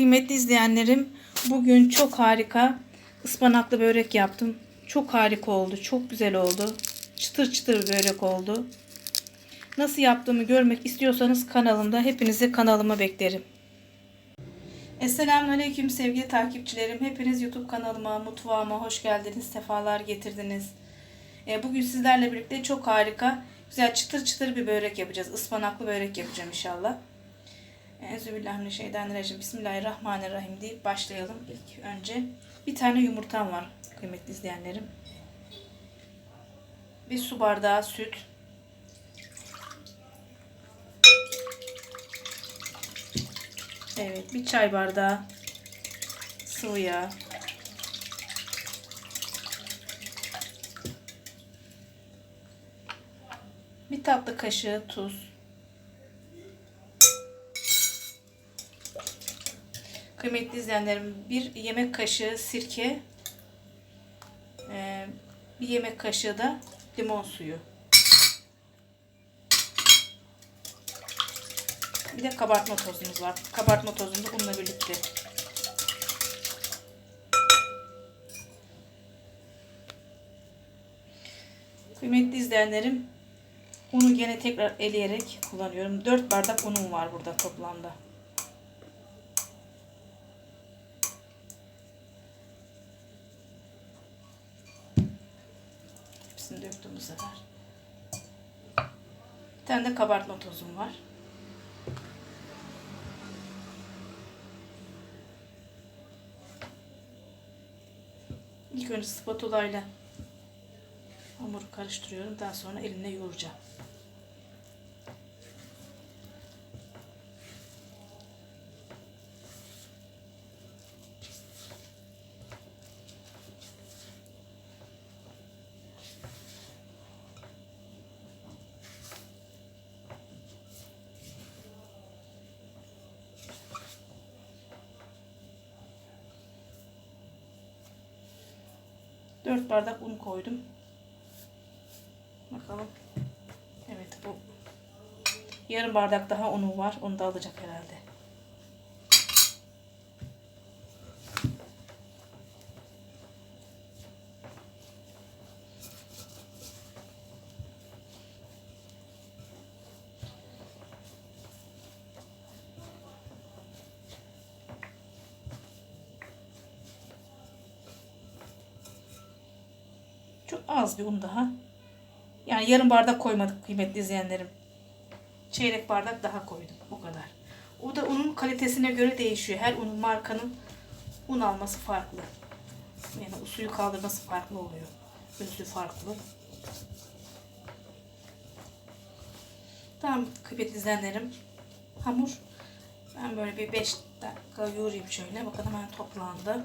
Kıymetli izleyenlerim, bugün çok harika ıspanaklı börek yaptım. Çok harika oldu, çok güzel oldu. Çıtır çıtır börek oldu. Nasıl yaptığımı görmek istiyorsanız kanalımda hepinizi kanalıma beklerim. Esselamun Aleyküm sevgili takipçilerim. Hepiniz YouTube kanalıma, mutfağıma hoş geldiniz, sefalar getirdiniz. E, Bugün sizlerle birlikte çok harika, güzel çıtır çıtır bir börek yapacağız. Ispanaklı börek yapacağım inşallah. Euzubillahimineşşeytanirracim. Bismillahirrahmanirrahim deyip başlayalım ilk önce. Bir tane yumurtam var kıymetli izleyenlerim. Bir su bardağı süt. Evet, bir çay bardağı sıvı yağ. Bir tatlı kaşığı tuz. Kıymetli izleyenlerim, bir yemek kaşığı sirke, e, bir yemek kaşığı da limon suyu. Bir de kabartma tozumuz var. Kabartma tozunu da bununla birlikte. Kıymetli izleyenlerim, unu gene tekrar eleyerek kullanıyorum. 4 bardak unum var burada toplamda. Hepsini döktüm bu sefer. Bir tane de kabartma tozum var. İlk önce spatula ile hamuru karıştırıyorum. Daha sonra elimle yoğuracağım. Dört bardak un koydum. Bakalım. Evet bu yarım bardak daha unu var. Onu da alacak herhalde. Çok az bir un daha. Yani yarım bardak koymadık kıymetli izleyenlerim. Çeyrek bardak daha koydum. O kadar. O da unun kalitesine göre değişiyor. Her unun markanın un alması farklı. Yani suyu kaldırması farklı oluyor. Özü farklı. Tamam kıymetli izleyenlerim. Hamur ben böyle bir 5 dakika yoğurayım şöyle. Bakın hemen toplandı.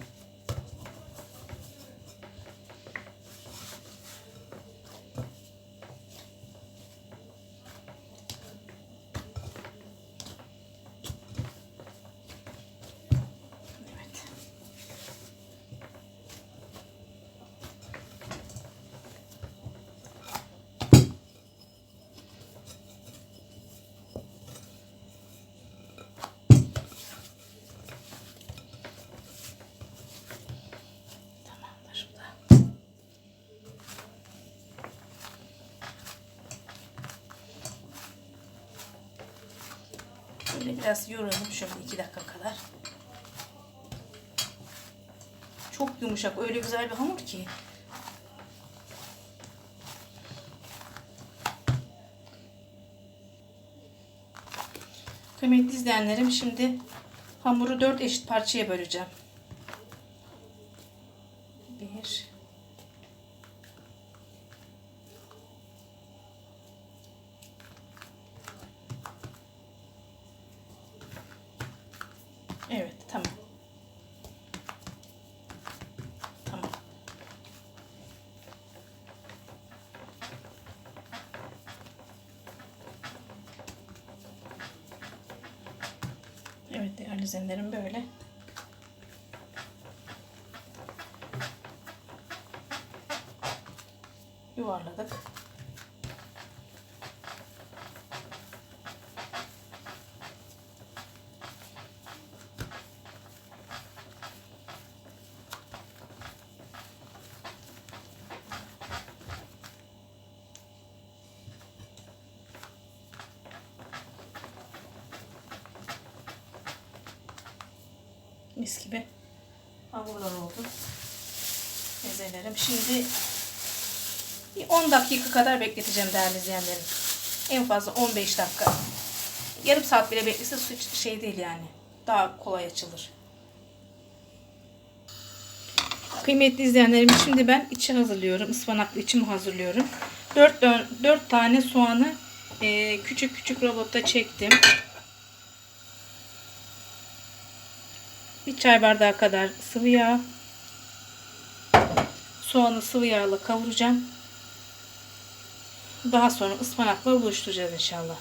Biraz yoğuralım şöyle iki dakika kadar. Çok yumuşak. Öyle güzel bir hamur ki. Kıymetli izleyenlerim şimdi hamuru dört eşit parçaya böleceğim. Bir. Evet tamam. Tamam. Evet değerli böyle. Yuvarladık. Mis gibi hamurlar oldu. Mezelerim. Şimdi bir 10 dakika kadar bekleteceğim değerli izleyenlerim. En fazla 15 dakika. Yarım saat bile beklese su şey değil yani. Daha kolay açılır. Kıymetli izleyenlerim şimdi ben içi hazırlıyorum. Ispanaklı içimi hazırlıyorum. 4, 4 tane soğanı e, küçük küçük robotta çektim. Bir çay bardağı kadar sıvı yağ. Soğanı sıvı yağla kavuracağım. Daha sonra ıspanakla buluşturacağız inşallah.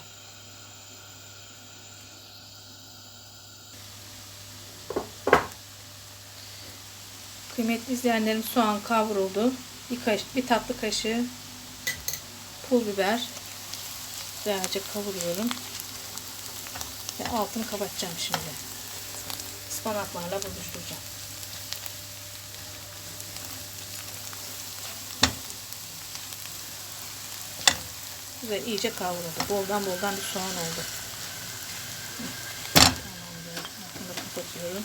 Kıymetli izleyenlerim soğan kavruldu. Bir, kaş, bir tatlı kaşığı pul biber güzelce kavuruyorum. Ve altını kapatacağım şimdi. Ispanaklarla buluşturacağım. Güzel iyice kavruldu. Boldan boldan bir soğan oldu. Kapatıyorum.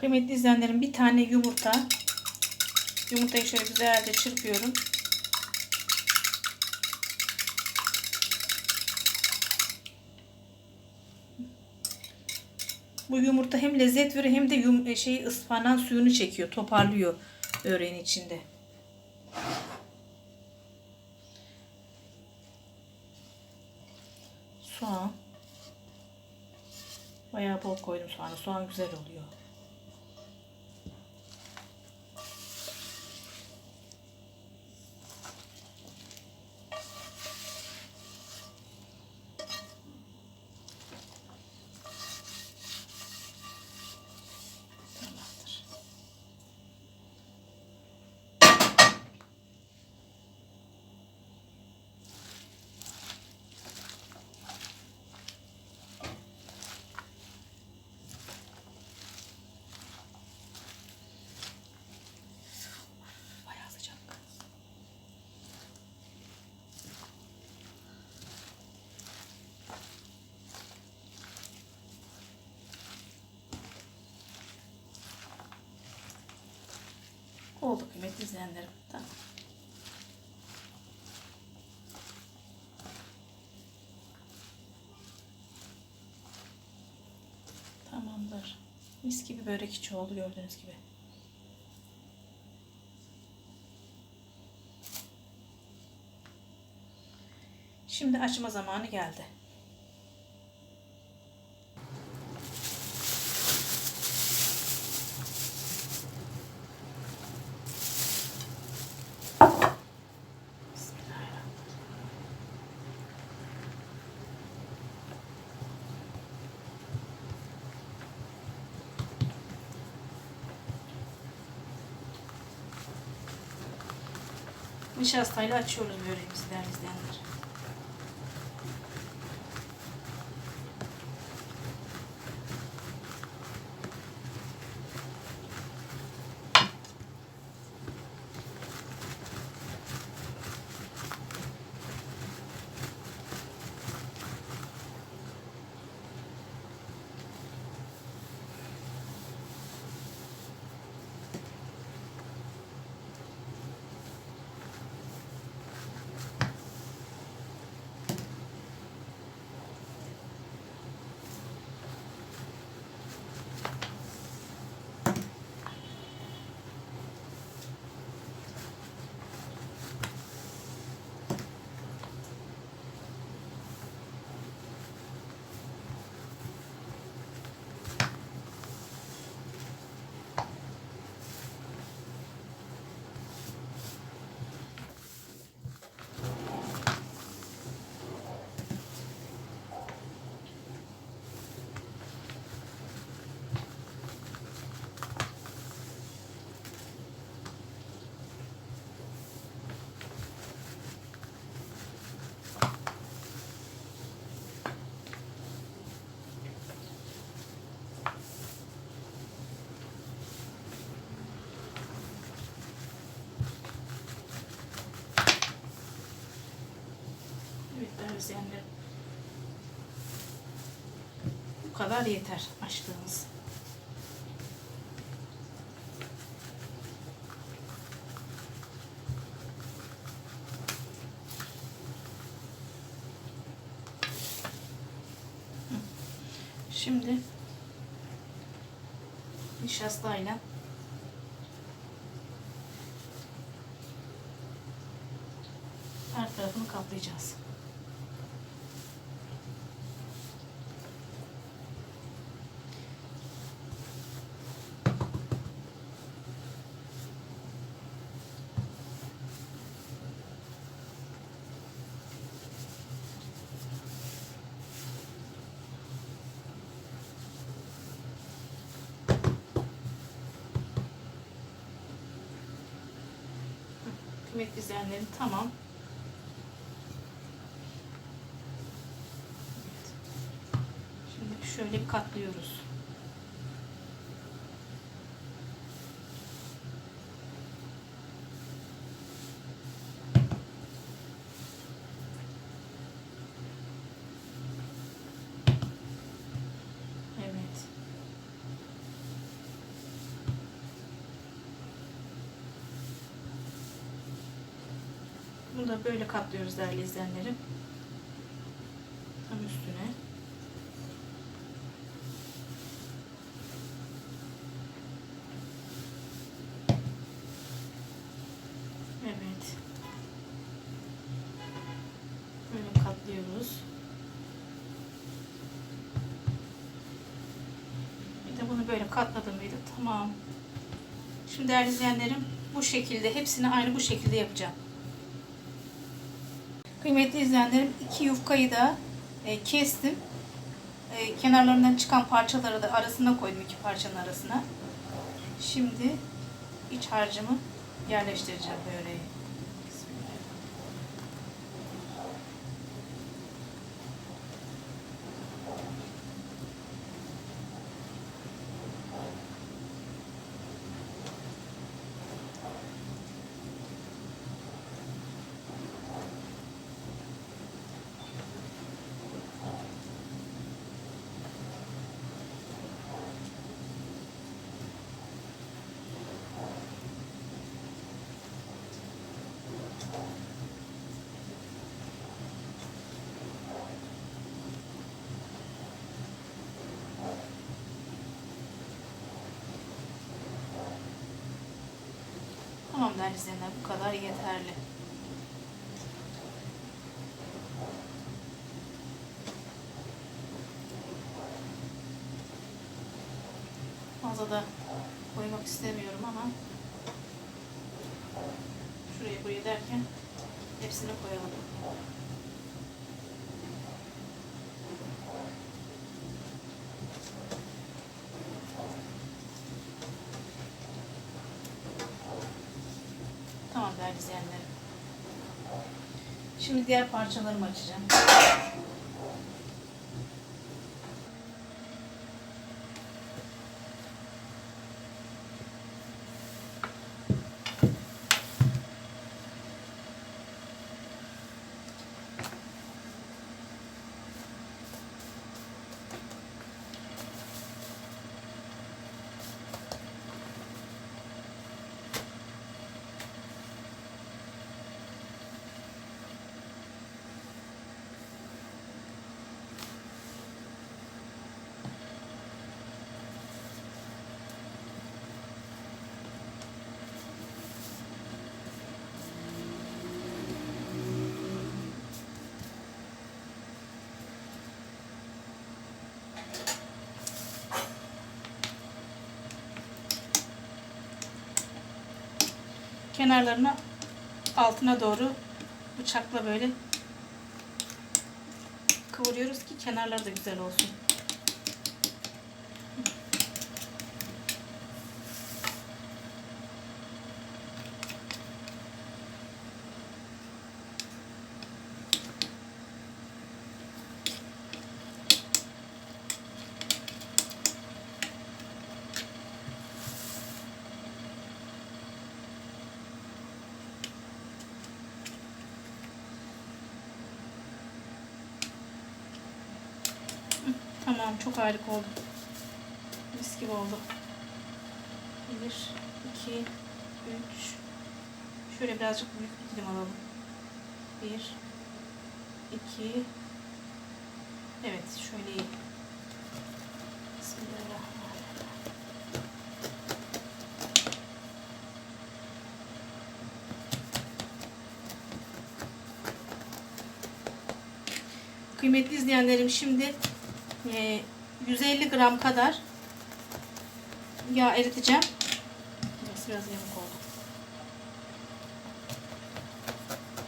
Kıymetli izleyenlerim bir tane yumurta. Yumurtayı şöyle güzelce çırpıyorum. Bu yumurta hem lezzet veriyor hem de yum şey ıspanan suyunu çekiyor, toparlıyor böreğin içinde. Soğan. Bayağı bol koydum soğanı. Soğan güzel oluyor. Oldu kıymetli izleyenlerim. Tamam. Tamamdır. Mis gibi börek içi oldu gördüğünüz gibi. Şimdi açma zamanı geldi. Nişastayla açıyoruz böreğimizi değerli izleyenler. üzerine. Bu kadar yeter açtığımız. Kıymetli izleyenlerim tamam. Şimdi şöyle bir katlıyoruz. Evet. Da böyle katlıyoruz değerli izleyenlerim. Tam üstüne. Evet. Böyle katlıyoruz. Bir de bunu böyle katladım mıydı? Tamam. Şimdi değerli izleyenlerim bu şekilde hepsini aynı bu şekilde yapacağım. Kıymetli izleyenlerim iki yufkayı da e, kestim. E, kenarlarından çıkan parçaları da arasına koydum iki parçanın arasına. Şimdi iç harcımı yerleştireceğim böreği. Tamam değerli izleyenler bu kadar yeterli. Fazla da koymak istemiyorum ama şuraya buraya derken hepsini koyalım. İzleyenlerim. Şimdi diğer parçalarımı açacağım. Kenarlarına altına doğru bıçakla böyle kıvırıyoruz ki kenarları da güzel olsun. Çok harika oldu. Mis gibi oldu. Bir, iki, üç. Şöyle birazcık büyük bir dilim alalım. Bir, iki. Evet, şöyle iyi. Kıymetli izleyenlerim şimdi e, 150 gram kadar yağ eriteceğim. Biraz yamuk oldu.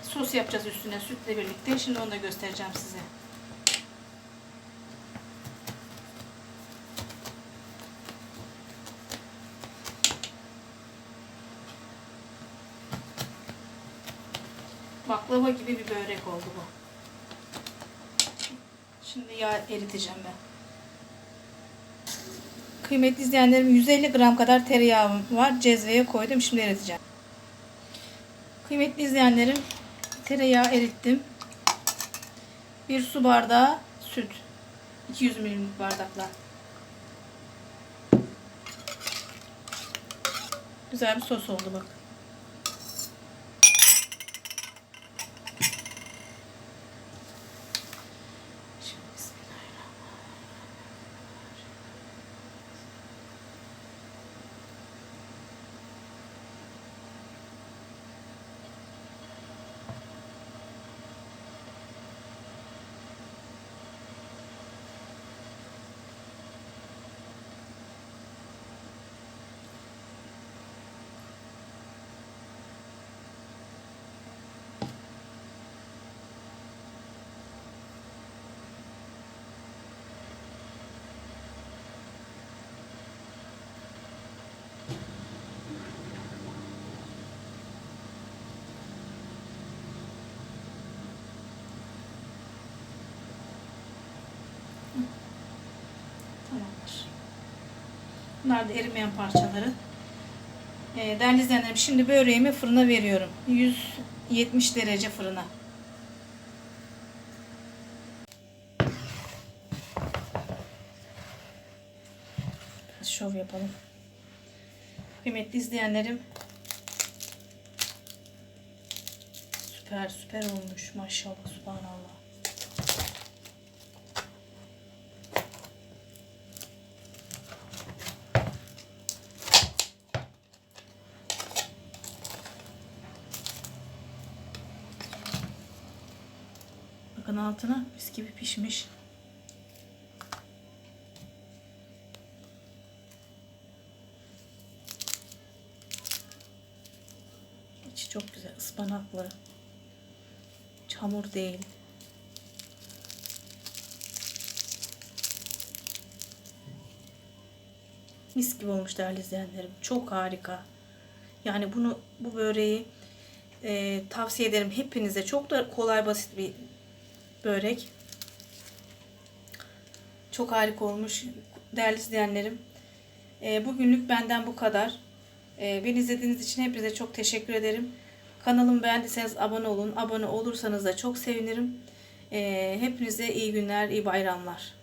Sos yapacağız üstüne sütle birlikte. Şimdi onu da göstereceğim size. Baklava gibi bir börek oldu bu. Şimdi yağ eriteceğim ben. Kıymetli izleyenlerim 150 gram kadar tereyağım var. Cezveye koydum. Şimdi eriteceğim. Kıymetli izleyenlerim tereyağı erittim. Bir su bardağı süt. 200 milimlik bardakla. Güzel bir sos oldu bak. Şimdi bismillahirrahmanirrahim. Tamamdır. Bunlar da erimeyen parçaları. Ee, değerli izleyenlerim şimdi böreğimi fırına veriyorum. 170 derece fırına. Şov yapalım. Kıymetli izleyenlerim. Süper süper olmuş maşallah subhanallah. Bakın altına mis gibi pişmiş. İçi çok güzel ıspanaklı. Çamur değil. Mis gibi olmuş değerli izleyenlerim. Çok harika. Yani bunu bu böreği e, tavsiye ederim hepinize. Çok da kolay basit bir börek. Çok harika olmuş değerli izleyenlerim. E, bugünlük benden bu kadar. E, beni izlediğiniz için hepinize çok teşekkür ederim. Kanalımı beğendiyseniz abone olun. Abone olursanız da çok sevinirim. E, hepinize iyi günler, iyi bayramlar.